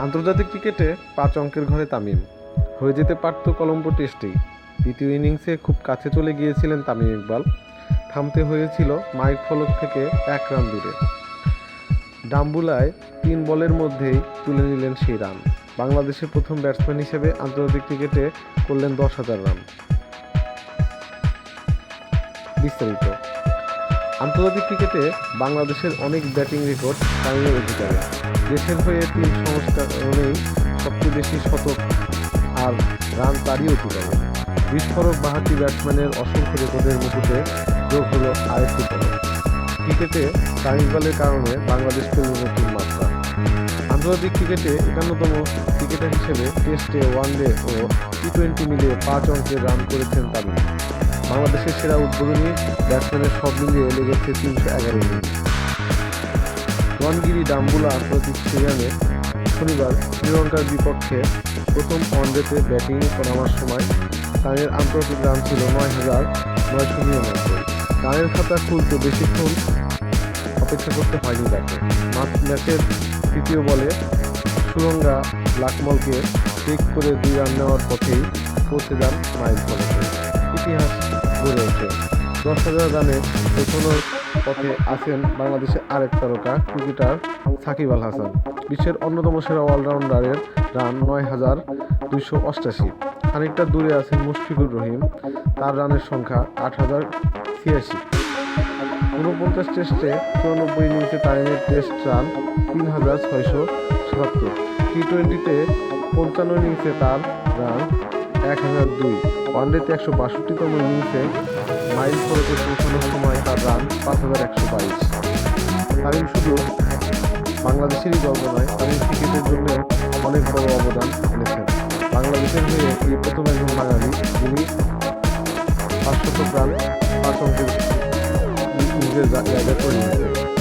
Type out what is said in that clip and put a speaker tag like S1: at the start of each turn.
S1: আন্তর্জাতিক ক্রিকেটে পাঁচ অঙ্কের ঘরে তামিম। হয়ে যেতে পারত কলম্বো টেস্টেই। দ্বিতীয় ইনিংসে খুব কাছে চলে গিয়েছিলেন তামিম ইকবাল। থামতে হয়েছিল মাইক ফলক থেকে এক রান দূরে। ডাম্বুলায় তিন বলের মধ্যেই তুলে নিলেন সেই রান। বাংলাদেশের প্রথম ব্যাটসম্যান হিসেবে আন্তর্জাতিক ক্রিকেটে করলেন দশ হাজার রান। বিস্তারিত। আন্তর্জাতিক ক্রিকেটে বাংলাদেশের অনেক ব্যাটিং রেকর্ড তামিমের অধিকারে। দেশের হয়ে তিন সংস্করণেই সবচেয়ে বেশি শতক আর রান তারই অধিকারে। বিস্ফোরক বাহাতি ব্যাটসম্যানের অসংখ্য রেকর্ডের মুকুটে যোগ হলো আরেকটি ক্রিকেটে তামিম ইকবালের কারণে বাংলাদেশ নতুন মাত্রা। আন্তর্জাতিক ক্রিকেটে একান্নতম ক্রিকেটার হিসেবে টেস্টে ওয়ানডে ও টি টোয়েন্টি মিলিয়ে পাঁচ অঙ্কের রান করেছেন তামিম। বাংলাদেশের সেরা উদ্বোধনী ব্যাটসম্যানের সব মিলিয়ে লেগেছে তিনশো এগারো ইনিংস রনগিরি ডাম্বুলা আন্তর্জাতিক স্টেডিয়ামে শনিবার শ্রীলঙ্কার বিপক্ষে প্রথম ওয়ানডেতে ব্যাটিং নামার সময় তাদের আন্তর্জাতিক রান ছিল নয় হাজার নয়শো নিরানব্বই। রানের খাতা খুলতে বেশিক্ষণ অপেক্ষা করতে হয়নি তাকে। মাত্র ম্যাচের তৃতীয় বলে সুরঙ্গা লাকমলকে টেক করে দুই রান নেওয়ার পথেই পৌঁছে যান মাইল ফলকে ইতিহাস গড়ে ওঠে। দশ হাজার রানে পৌঁছানোর পথে আছেন বাংলাদেশের আরেক তারকা, ক্রিকেটার সাকিব আল হাসান। বিশ্বের অন্যতম সেরা অলরাউন্ডারের রান নয় হাজার দুইশো অষ্টাশি। খানিকটা দূরে আছেন মুশফিকুর রহিম। তার রানের সংখ্যা আট হাজার ছিয়াশি। ঊনপঞ্চাশ টেস্টে চুরানব্বই ইনিংসে তাইমের টেস্ট রান তিন হাজার ছয়শো সাতাত্তর। টি টোয়েন্টিতে পঞ্চান্ন ইনিংসে তার রান এক হাজার দুই। ওয়ানডেতে একশো বাষট্টিতম ইনিংসে মাইল ফলকে পৌঁছানোর সময় তার রান পাঁচ হাজার একশো বাইশ। তামিম শুধু বাংলাদেশেরই গল্প নয় তামিম ক্রিকেটের জন্য অনেক বড় অবদান রেখেছেন বাংলাদেশের হয়ে এই প্রথম একজন বাঙালি, যিনি পাঁচশত রান, পাঁচ অঙ্কের নিজের জায়গা করে নিয়েছেন